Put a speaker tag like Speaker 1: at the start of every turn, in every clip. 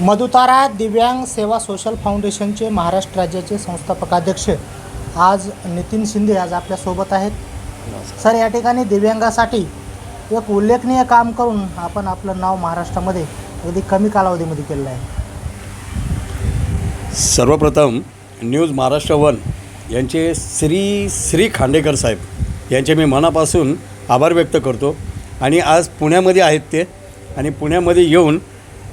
Speaker 1: मधुतारा दिव्यांग सेवा सोशल फाउंडेशनचे महाराष्ट्र राज्याचे संस्थापक अध्यक्ष आज नितीन शिंदे आज आपल्यासोबत आहेत. सर या ठिकाणी दिव्यांगासाठी एक उल्लेखनीय काम करून आपण आपलं नाव महाराष्ट्रामध्ये अगदी कमी कालावधीमध्ये केलेलं आहे.
Speaker 2: सर्वप्रथम न्यूज महाराष्ट्र वन यांचे श्री श्री खांडेकर साहेब यांचे मी मनापासून आभार व्यक्त करतो. आणि आज पुण्यामध्ये आहेत ते. आणि पुण्यामध्ये येऊन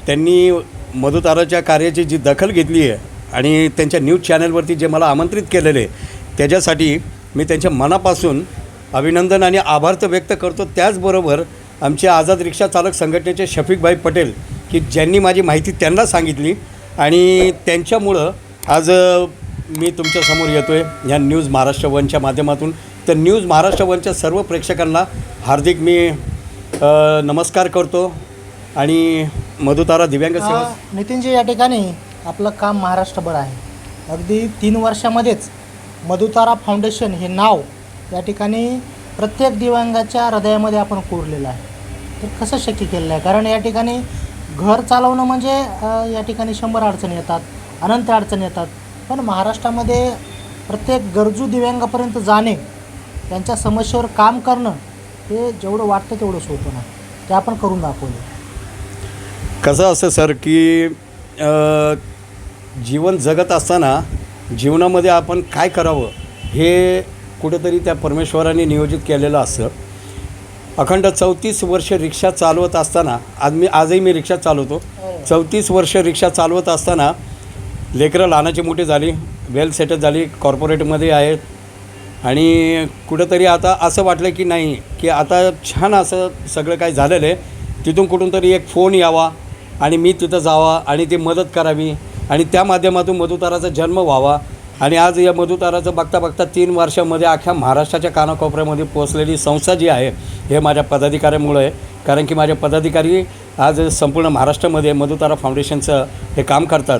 Speaker 2: त्यांनी मधुताराच्या कार्याची जी दखल घेतली आहे आणि त्यांच्या न्यूज चॅनलवरती जे मला आमंत्रित केलेले आहे त्याच्यासाठी मी त्यांच्या मनापासून अभिनंदन आणि आभार तर व्यक्त करतो. त्याचबरोबर आमचे आझाद रिक्षा चालक संघटनेचे शफिकभाई पटेल की ज्यांनी माझी माहिती त्यांना सांगितली आणि त्यांच्यामुळं आज मी तुमच्यासमोर येतो आहे ह्या न्यूज महाराष्ट्र वनच्या माध्यमातून. तर न्यूज महाराष्ट्र वनच्या सर्व प्रेक्षकांना हार्दिक मी नमस्कार करतो आणि मधुतारा दिव्यांग सेवा
Speaker 1: अ, नितीनजी या ठिकाणी आपलं काम महाराष्ट्रभर आहे. अगदी तीन वर्षामध्येच मधुतारा फाउंडेशन हे नाव या ठिकाणी प्रत्येक दिव्यांगाच्या हृदयामध्ये आपण कोरलेलं आहे. तर कसं शक्य केलेलं आहे? कारण या ठिकाणी घर चालवणं म्हणजे अ, या ठिकाणी शंभर अडचणी येतात अनंत अडचणी येतात. पण महाराष्ट्रामध्ये प्रत्येक गरजू दिव्यांगापर्यंत जाणे त्यांच्या समस्येवर काम करणं हे जेवढं वाटतं तेवढं सोपं नाही. ते आपण करून दाखवलं.
Speaker 2: कसं असतं सर की जीवन जगत असताना जीवनामध्ये आपण काय करावं हे कुठेतरी त्या परमेश्वराने नियोजित केलेलं असतं. अखंड चौतीस वर्ष रिक्षा चालवत असताना आज मी आजही मी रिक्षा चालवतो. चौतीस वर्ष रिक्षा चालवत असताना लेकरं लहानाची मोठी झाली वेल सेटल झाली कॉर्पोरेटमध्ये आहेत. आणि कुठंतरी आता असं वाटलं की नाही की आता छान असं सगळं काही झालेलं आहे. तिथून कुठून तरी एक फोन यावा. आणि मी तिथं जावा आणि ती मदत करावी आणि त्या माध्यमातून मधुताराचा जन्म व्हावा. आणि आज या मधुताराचं बघता बघता तीन वर्षामध्ये अख्ख्या महाराष्ट्राच्या कानाकोपऱ्यामध्ये पोचलेली संस्था जी आहे हे माझ्या पदाधिकाऱ्यामुळं आहे. कारण की माझे पदाधिकारी आज संपूर्ण महाराष्ट्रामध्ये मधुतारा फाउंडेशनचं हे काम करतात.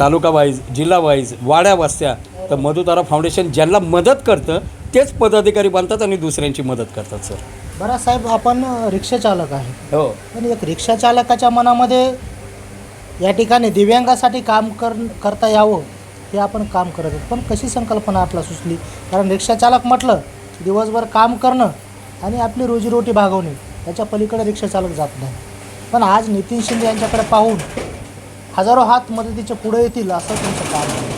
Speaker 2: तालुका वाईज जिल्हा वाईज वाड्या वस्त्या. तर मधुतारा फाउंडेशन ज्यांना मदत करतं तेच पदाधिकारी बनतात आणि दुसऱ्यांची मदत करतात सर.
Speaker 1: बरं साहेब आपण रिक्षा चालक आहे.
Speaker 2: हो.
Speaker 1: पण एक रिक्षा चालकाच्या मनामध्ये या ठिकाणी दिव्यांगासाठी काम कर करता यावं हे आपण काम करत आहोत. पण कशी संकल्पना आपला सुचली? कारण रिक्षा चालक म्हटलं दिवसभर काम करणं आणि आपली रोजीरोटी भागवणे याच्या पलीकडे रिक्षा चालक जात नाही. पण आज नितीन शिंदे यांच्याकडे पाहून हजारो हात मदतीच्या पुढे येतील असं तुमचं काम आहे?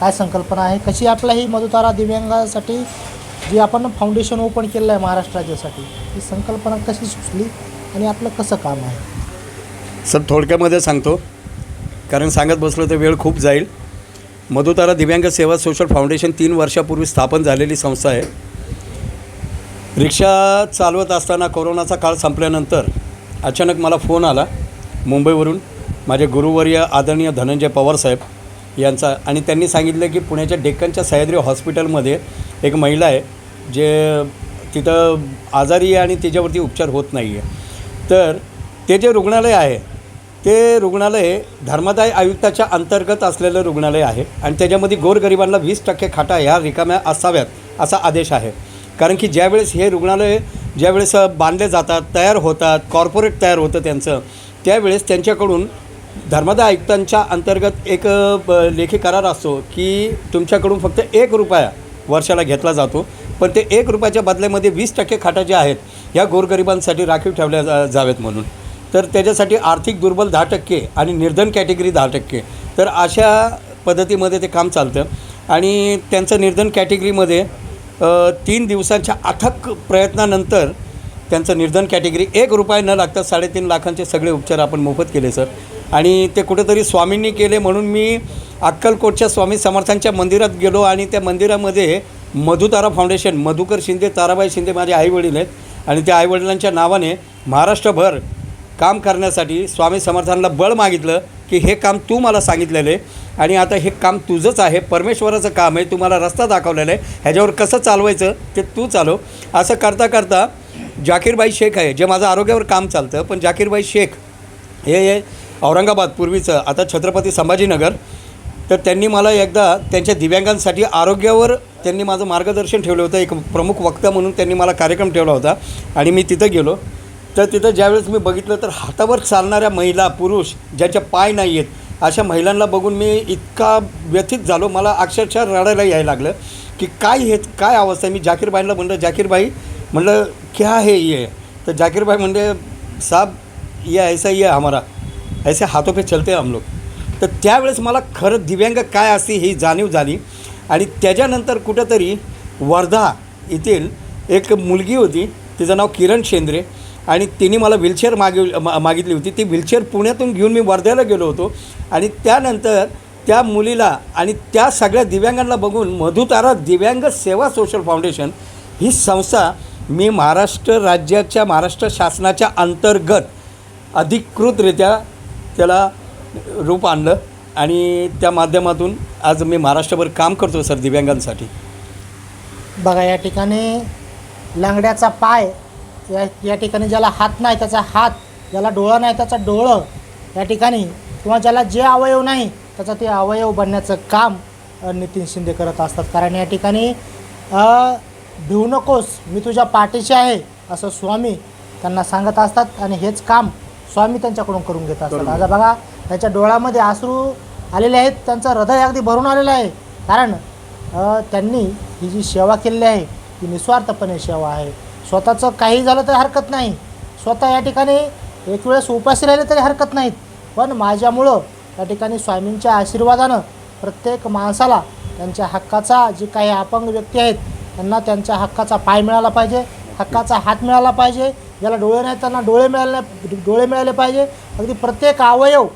Speaker 1: काय संकल्पना आहे? कशी आपला ही मधुतारा दिव्यांगासाठी जी आपण फाउंडेशन ओपन केलेलं आहे महाराष्ट्र राज्यासाठी ही संकल्पना कशी सुचली आणि आपलं कसं काम आहे?
Speaker 2: सर थोडक्यामध्ये सांगतो. कारण सांगत बसलं तर वेळ खूप जाईल. मधुतारा दिव्यांग सेवा सोशल फाउंडेशन तीन वर्षापूर्वी स्थापन झालेली संस्था आहे. रिक्षा चालवत असताना कोरोनाचा काळ संपल्यानंतर अचानक मला फोन आला मुंबईवरून. माझे गुरुवर्य आदरणीय धनंजय पवारसाहेब यांचा आणि त्यांनी सांगितलं की पुण्याच्या डेक्कनच्या सह्याद्री हॉस्पिटलमध्ये एक महिला आहे जे तिथं आजारी आहे आणि तिच्यावरती उपचार होत नाही आहे. तर ते जे रुग्णालय आहे ते रुग्णालय धर्मादाय आयुक्ताच्या अंतर्गत असलेलं रुग्णालय आहे आणि त्याच्यामध्ये गोरगरिबांना वीस टक्के खाटा ह्या रिकाम्या असाव्यात असा आदेश आहे. कारण की ज्यावेळेस हे रुग्णालय ज्यावेळेस बांधले जातात तयार होतात कॉर्पोरेट तयार होतं त्यांचं त्यावेळेस त्यांच्याकडून धर्मादाय आयुक्तांच्या अंतर्गत एक ब- लेखी करार असतो की तुमच्याकडून फक्त एक रुपया वर्षाला घेतला जातो. पण ते एक रुपयाच्या बदल्यामध्ये वीस टक्के खाटा ज्या आहेत ह्या गोरगरिबांसाठी राखीव ठेवल्या जा जाव्यात म्हणून. तर त्याच्यासाठी आर्थिक दुर्बल दहा टक्के आणि निर्धन कॅटेगरी दहा टक्के. तर अशा पद्धतीमध्ये ते काम चालतं. आणि त्यांचं निर्धन कॅटेगरीमध्ये तीन दिवसांच्या अथक प्रयत्नानंतर त्यांचं निर्धन कॅटेगरी एक रुपये न लागता साडेतीन लाखांचे सगळे उपचार आपण मोफत केले सर. आणि ते कुठेतरी स्वामींनी केले म्हणून मी अक्कलकोटच्या स्वामी समर्थांच्या मंदिरात गेलो आणि त्या मंदिरामध्ये मधुतारा फाउंडेशन मधुकर शिंदे ताराबाई शिंदे माझे आईवडील आहेत आणि त्या आईवडिलांच्या नावाने महाराष्ट्रभर काम करण्यासाठी स्वामी समर्थांना बळ मागितलं की हे काम तू मला सांगितलेलं आहे आणि आता हे काम तुझंच आहे परमेश्वराचं काम आहे तुम्हाला रस्ता दाखवलेला आहे ह्याच्यावर कसं चालवायचं ते तू चालव. असं करता करता जाकीरबाई शेख आहे जे माझं आरोग्यावर काम चालतं पण जाकीरबाई शेख हे औरंगाबाद पूर्वीचं. आता छत्रपती संभाजीनगर. तर त्यांनी मला एकदा त्यांच्या दिव्यांगांसाठी आरोग्यावर त्यांनी माझं मार्गदर्शन ठेवलं होतं. एक प्रमुख वक्ता म्हणून त्यांनी मला कार्यक्रम ठेवला होता. आणि मी तिथं गेलो. तर तिथं ज्यावेळेस मी बघितलं तर हातावर चालणाऱ्या महिला पुरुष ज्याच्या पाय नाही आहेत अशा महिलांना बघून मी इतका व्यथित झालो. मला अक्षरशः रडायला यायला लागलं की काय हे काय अवस्था आहे? मी जाकीरबाईंना म्हणलं जाकीरबाई म्हणलं क्या हे ये? तर जाकीरबाई म्हणजे साब ये ऐसा ही है हमारा. ऐसे हाथों पे चलते हम लोग। तर त्यावेळेस मला खरं दिव्यांग काय असते ही जाणीव झाली आणि त्याच्यानंतर कुठंतरी वर्धा येथील एक मुलगी होती तिचं नाव किरण शेंद्रे आणि तिने मला व्हीलचेअर मागव मा मागितली होती. ती व्हीलचेअर पुण्यातून घेऊन मी वर्ध्याला गेलो होतो आणि त्यानंतर त्या मुलीला आणि त्या सगळ्या दिव्यांगांना बघून मधुतारा दिव्यांग सेवा सोशल फाउंडेशन ही संस्था मी महाराष्ट्र राज्याच्या महाराष्ट्र शासनाच्या अंतर्गत अधिकृतरित्या त्याला रूप आणलं आणि त्या माध्यमातून आज मी महाराष्ट्रभर काम करतो सर दिव्यांगांसाठी.
Speaker 1: बघा या ठिकाणी लंगड्याचा पाय या या ठिकाणी ज्याला हात नाही त्याचा हात ज्याला डोळा नाही त्याचा डोळं या ठिकाणी किंवा ज्याला जे अवयव नाही त्याचा ते अवयव बनण्याचं काम नितीन शिंदे करत असतात. कारण या ठिकाणी भिवू नकोस मी तुझ्या पाठीशी आहे असं स्वामी त्यांना सांगत असतात. आणि हेच काम स्वामी त्यांच्याकडून करून घेत असतात. आता बघा त्याच्या डोळ्यामध्ये अश्रू आलेले आहेत त्यांचं हृदय अगदी भरून आलेलं आहे. कारण त्यांनी ही जी सेवा केलेली आहे ती निस्वार्थपणे सेवा आहे. स्वतःचं काही झालं तरी हरकत नाही. स्वतः या ठिकाणी एक वेळेस उपाशी राहिले तरी हरकत नाहीत. पण माझ्यामुळं या ठिकाणी स्वामींच्या आशीर्वादानं प्रत्येक माणसाला त्यांच्या हक्काचा जे काही अपंग व्यक्ती आहेत त्यांना त्यांच्या हक्काचा पाय मिळाला पाहिजे हक्काचा हात मिळाला पाहिजे. ज्याला डोळे नाही त्यांना डोळे मिळाले डोळे मिळाले पाहिजे. अगदी प्रत्येक अवयव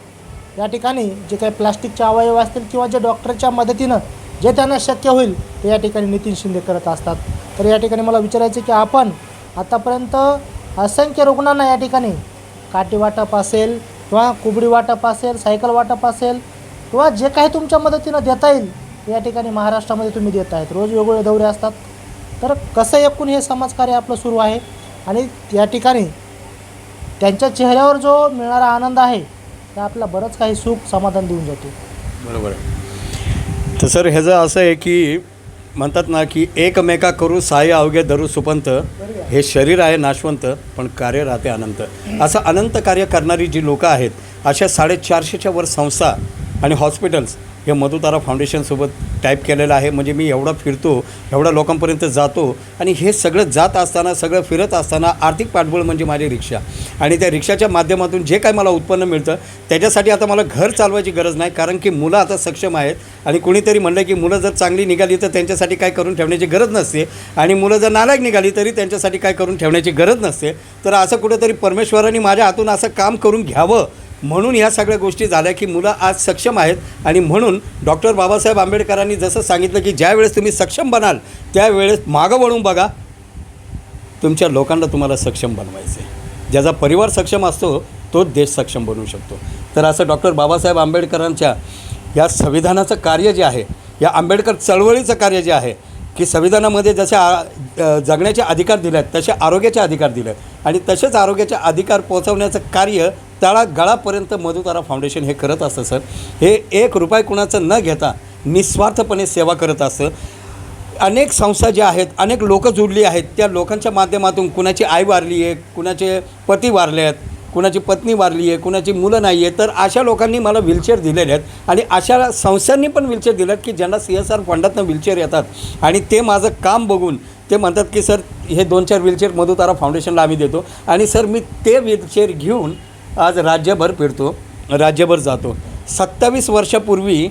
Speaker 1: या ठिकाणी जे काही प्लास्टिकचे अवयव असतील किंवा जे डॉक्टरच्या मदतीनं जे त्यांना शक्य होईल ते या ठिकाणी नितीन शिंदे करत असतात. तर या ठिकाणी मला विचारायचं की आपण आतापर्यंत असंख्य रुग्णांना या ठिकाणी काठी वाटप असेल किंवा कुबडी वाटप असेल सायकल वाटप असेल किंवा जे काही तुमच्या मदतीनं देता येईल या ठिकाणी महाराष्ट्रामध्ये तुम्ही देत आहेत. रोज वेगवेगळे दौरे असतात. तर कसं एकूण हे समाजकार्य आपलं सुरू आहे? आणि या ठिकाणी त्यांच्या चेहऱ्यावर जो मिळणारा आनंद आहे ते आपला बरंच काही सुख समाधान देऊन जातो.
Speaker 2: बरोबर आहे. तर सर ह्याचं असं आहे की म्हणतात ना की एकमेका करू साय अवघे धरू सुपंत हे शरीर आहे नाशवंत पण कार्य राहते अनंत. असं अनंत कार्य करणारी जी लोकं आहेत अशा साडेचारशेच्या वर संस्था आणि हॉस्पिटल्स हे मधुतारा फाउंडेशनसोबत टाईप केलेलं आहे. म्हणजे मी एवढा फिरतो एवढ्या लोकांपर्यंत जातो आणि हे सगळं जात असताना सगळं फिरत असताना आर्थिक पाठबळ म्हणजे माझी रिक्षा. आणि त्या रिक्षाच्या माध्यमातून जे काय मला उत्पन्न मिळतं त्याच्यासाठी आता मला घर चालवायची गरज नाही. कारण की मुलं आता सक्षम आहेत. आणि कुणीतरी म्हणलं की मुलं जर चांगली निघाली तर त्यांच्यासाठी काय करून ठेवण्याची गरज नसते. आणि मुलं जर नालायक निघाली तरी त्यांच्यासाठी काय करून ठेवण्याची गरज नसते. तर असं कुठंतरी परमेश्वराने माझ्या हातून असं काम करून घ्यावं. म्हणून ह्या सगळ्या गोष्टी झाल्या की मुलं आज सक्षम आहेत. आणि म्हणून डॉक्टर बाबासाहेब आंबेडकरांनी जसं सांगितलं की ज्यावेळेस तुम्ही सक्षम बनाल त्यावेळेस मागं वळून बघा. तुमच्या लोकांना तुम्हाला सक्षम बनवायचं आहे ज्याचा परिवार सक्षम असतो तोच देश सक्षम बनवू शकतो. तर असं डॉक्टर बाबासाहेब आंबेडकरांच्या या संविधानाचं कार्य जे आहे या आंबेडकर चळवळीचं कार्य जे आहे की संविधानामध्ये जसे आ जगण्याचे अधिकार दिले आहेत तसे आरोग्याचे अधिकार दिले आहेत आणि तसेच आरोग्याचे अधिकार पोहोचवण्याचं कार्य तळागाळापर्यंत मधुतारा फाउंडेशन हे करत असतं सर हे एक रुपये कुणाचं न घेता निस्वार्थपणे सेवा करत असतं. अनेक संस्था ज्या आहेत अनेक लोकं जुडली आहेत त्या लोकांच्या माध्यमातून कुणाची आई वारली आहे कुणाचे पती वारले आहेत कुणाची पत्नी वारली आहे कुणाची मुलं नाही आहे तर अशा लोकांनी मला व्हीलचेअर दिलेले आहेत. आणि अशा संस्थांनी पण व्हीलचेअर दिले आहेत की ज्यांना सी एस आर फंडातनं व्हीलचेअर येतात. आणि ते माझं काम बघून ते म्हणतात की सर हे दोन चार व्हीलचेअर मधुतारा फाउंडेशनला आम्ही देतो. आणि सर मी ते व्हीलचेअर घेऊन आज राज्यभर फिरतो राज्यभर जातो. सत्तावीस वर्षापूर्वी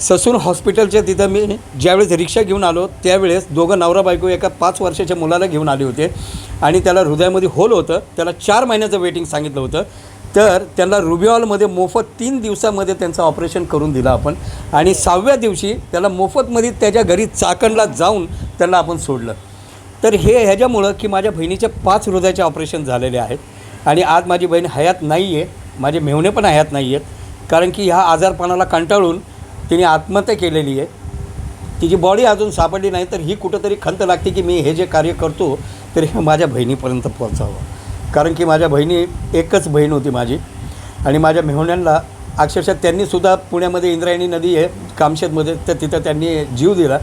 Speaker 2: ससून हॉस्पिटलच्या तिथं मी ज्यावेळेस रिक्षा घेऊन आलो त्यावेळेस दोघं नवरा बायको एका पाच वर्षाच्या मुलाला घेऊन आले होते. आणि त्याला हृदयामध्ये होल होतं त्याला चार महिन्याचं वेटिंग सांगितलं होतं. तर त्यांना रुबिऑलमध्ये मोफत तीन दिवसामध्ये त्यांचं ऑपरेशन करून दिलं आपण. आणि सहाव्या दिवशी त्याला मोफतमध्ये त्याच्या घरी चाकणला जाऊन त्यांना आपण सोडलं. तर हे ह्याच्यामुळं की माझ्या बहिणीचे पाच हृदयाचे ऑपरेशन झालेले आहेत. आणि आज माझी बहीण हयात नाही आहे माझे मेहुणे पण हयात नाही आहेत कारण की ह्या आजारपणाला कंटाळून तिने आत्महत्या केलेली आहे. तिची बॉडी अजून सापडली नाही तर ही कुठंतरी खंत लागते की मी हे जे कार्य करतो तर हे माझ्या बहिणीपर्यंत पोहोचावं. कारण की माझ्या बहिणी एकच बहीण होती माझी आणि माझ्या मेहुण्यांना अक्षरशः त्यांनीसुद्धा पुण्यामध्ये इंद्रायणी नदी आहे कामशेतमध्ये तर तिथं त्यांनी जीव दिला.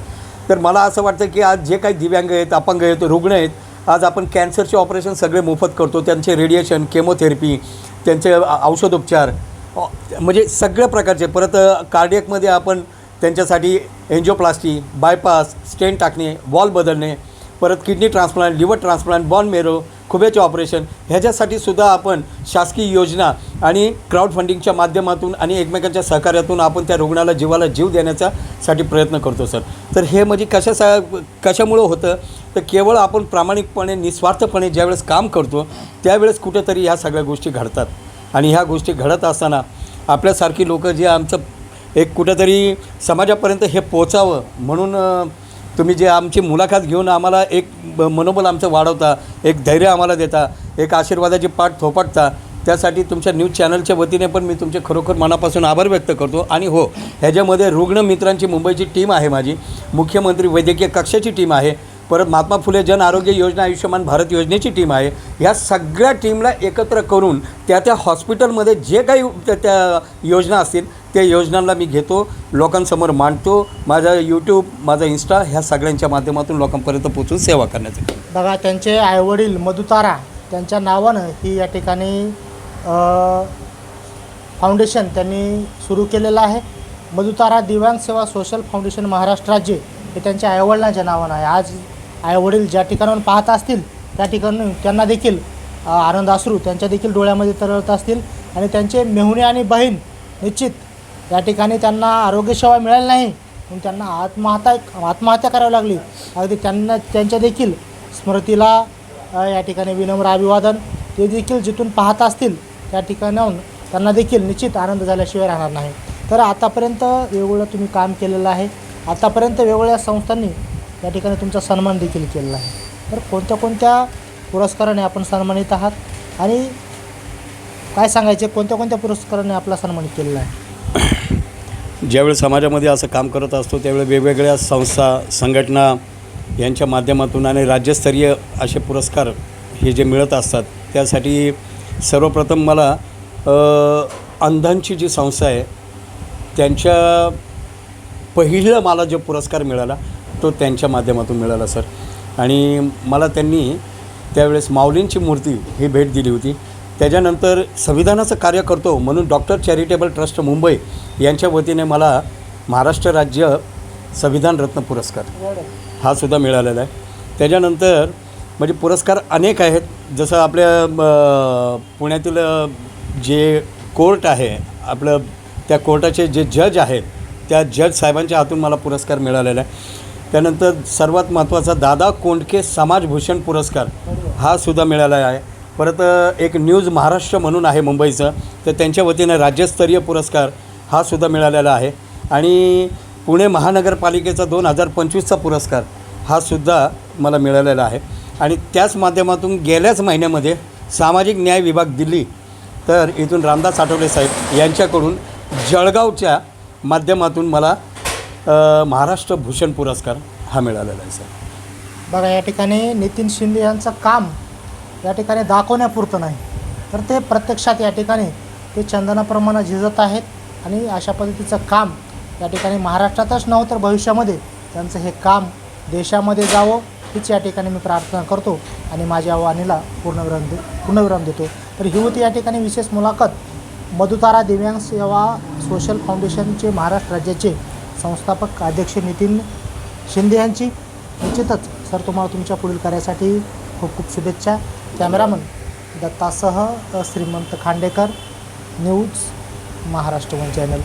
Speaker 2: तर मला असं वाटतं की आज जे काही दिव्यांग आहेत अपंग आहेत रुग्ण आहेत आज आपण कॅन्सरचे ऑपरेशन सगळे मोफत करतो. त्यांचे रेडिएशन केमोथेरपी त्यांचे औषधोपचार म्हणजे सगळ्या प्रकारचे. परत कार्डियकमध्ये आपण त्यांच्यासाठी एन्जिओप्लास्टी बायपास स्टेन टाकणे वॉल बदलणे परत किडनी ट्रान्सप्लांट लिव्हर ट्रान्सप्लांट बॉन मेरो खुब्याचे ऑपरेशन ह्याच्यासाठी सुद्धा आपण शासकीय योजना आणि क्राऊड फंडिंगच्या माध्यमातून आणि एकमेकांच्या सहकार्यातून आपण त्या रुग्णाला जीवाला जीव देण्याचा साठी प्रयत्न करतो सर. तर हे म्हणजे कशा सा कशामुळं होतं? तर केवळ आपण प्रामाणिकपणे निस्वार्थपणे ज्यावेळेस काम करतो त्यावेळेस कुठेतरी ह्या सगळ्या गोष्टी घडतात. आणि ह्या गोष्टी घडत असताना आपल्यासारखी लोकं जे आमचं एक कुठेतरी समाजापर्यंत हे पोचावं म्हणून तुम्ही जे आमची मुलाखत घेऊन आम्हाला एक मनोबल आमचं वाढवता एक धैर्य आम्हाला देता एक आशीर्वादाची पाठ थोपटता त्यासाठी तुमच्या न्यूज चॅनलच्या वतीने पण मी तुमचे खरोखर मनापासून आभार व्यक्त करतो. आणि हो ह्याच्यामध्ये रुग्ण मित्रांची मुंबईची टीम आहे माझी मुख्यमंत्री वैद्यकीय कक्षाची टीम आहे परत महात्मा फुले जन आरोग्य योजना आयुष्यमान भारत योजनेची टीम आहे. ह्या सगळ्या टीमला एकत्र करून त्या त्या हॉस्पिटलमध्ये जे काही त्या त्या योजना असतील त्या योजनांना मी घेतो लोकांसमोर मांडतो. माझा यूट्यूब माझा इन्स्टा ह्या सगळ्यांच्या माध्यमातून लोकांपर्यंत पोहोचून सेवा करण्याचं
Speaker 1: बघा त्यांचे आईवडील मधुतारा त्यांच्या नावानं ही या ठिकाणी फाउंडेशन त्यांनी सुरू केलेलं आहे. मधुतारा दिव्यांग सेवा सोशल फाउंडेशन महाराष्ट्र राज्य हे त्यांच्या आईवडिलांच्या नावानं आहे. आज आईवडील ज्या ठिकाणाहून पाहत असतील त्या ठिकाणी त्यांना देखील आनंद अश्रू त्यांच्या देखील डोळ्यामध्ये तरळत असतील. आणि त्यांचे मेहुणे आणि बहीण निश्चित या ठिकाणी त्यांना आरोग्यसेवा मिळाली नाही. म्हणून त्यांना आत्महत्या आत्महत्या करावी लागली. अगदी त्यांना त्यांच्या देखील स्मृतीला या ठिकाणी विनम्र अभिवादन. ते देखील जिथून पाहत असतील त्या ठिकाणाहून त्यांना देखील निश्चित आनंद झाल्याशिवाय राहणार नाही. तर आतापर्यंत वेगवेगळं तुम्ही काम केलेलं आहे. आतापर्यंत वेगवेगळ्या संस्थांनी या ठिकाणी तुमचा सन्मान देखील केलेला आहे. तर कोणत्या कोणत्या पुरस्काराने आपण सन्मानित आहात? आणि काय सांगायचे? कोणत्या कोणत्या पुरस्काराने आपला सन्मान केलेला आहे?
Speaker 2: ज्यावेळेस समाजामध्ये असं काम करत असतो त्यावेळी वेगवेगळ्या संस्था संघटना यांच्या माध्यमातून आणि राज्यस्तरीय असे पुरस्कार हे जे मिळत असतात त्यासाठी सर्वप्रथम मला अंधांची जी संस्था आहे त्यांच्या पहिलं मला जो पुरस्कार मिळाला तो त्यांच्या माध्यमातून मिळाला सर. आणि मला त्यांनी त्यावेळेस माऊलींची मूर्ती ही भेट दिली होती. त्याच्यानंतर संविधानाचं कार्य करतो म्हणून डॉक्टर चॅरिटेबल ट्रस्ट मुंबई यांच्या वतीने मला महाराष्ट्र राज्य संविधान रत्न पुरस्कार हा सुद्धा मिळालेला आहे. त्याच्यानंतर म्हणजे पुरस्कार अनेक आहेत. जसं आपल्या पुण्यातील जे कोर्ट आहे आपलं त्या कोर्टाचे जे जज आहेत त्या जज साहेबांच्या हातून मला पुरस्कार मिळालेला आहे. त्यानंतर सर्वात महत्त्वाचा दादा कोंडके समाजभूषण पुरस्कार हा सुद्धा मिळाला आहे. परत एक न्यूज महाराष्ट्र म्हणून आहे मुंबईचं तर त्यांच्या वतीनं राज्यस्तरीय पुरस्कार हा सुद्धा मिळालेला आहे. आणि पुणे महानगरपालिकेचा दोन हजार पंचवीसचा पुरस्कार हा सुद्धा मला मिळालेला आहे. आणि त्याच माध्यमातून गेल्याच महिन्यामध्ये सामाजिक न्याय विभाग दिल्ली तर इथून रामदास आठवले साहेब यांच्याकडून जळगावच्या माध्यमातून मला महाराष्ट्र भूषण पुरस्कार हा मिळालेला आहे सर.
Speaker 1: बघा या ठिकाणी नितीन शिंदे यांचं काम या ठिकाणी दाखवण्यापुरतं नाही. तर ते प्रत्यक्षात या ठिकाणी ते चंदनाप्रमाणे झिजत आहेत आणि अशा पद्धतीचं काम या ठिकाणी महाराष्ट्रातच नव्हतं तर भविष्यामध्ये त्यांचं हे काम देशामध्ये जावं हीच या ठिकाणी मी प्रार्थना करतो आणि माझ्या आव्हानीला पूर्णविराम दे पूर्णविराम देतो. तर ही होती या ठिकाणी विशेष मुलाखत. मधुतारा दिव्यांग सेवा सोशल फाउंडेशनचे महाराष्ट्र राज्याचे संस्थापक अध्यक्ष नितीन शिंदे यांची. निश्चितच सर तुम्हाला तुमच्या पुढील कार्यासाठी खूप खूप शुभेच्छा. Cameraman दत्तासह Shrimant Khandekar news Maharashtra one channel.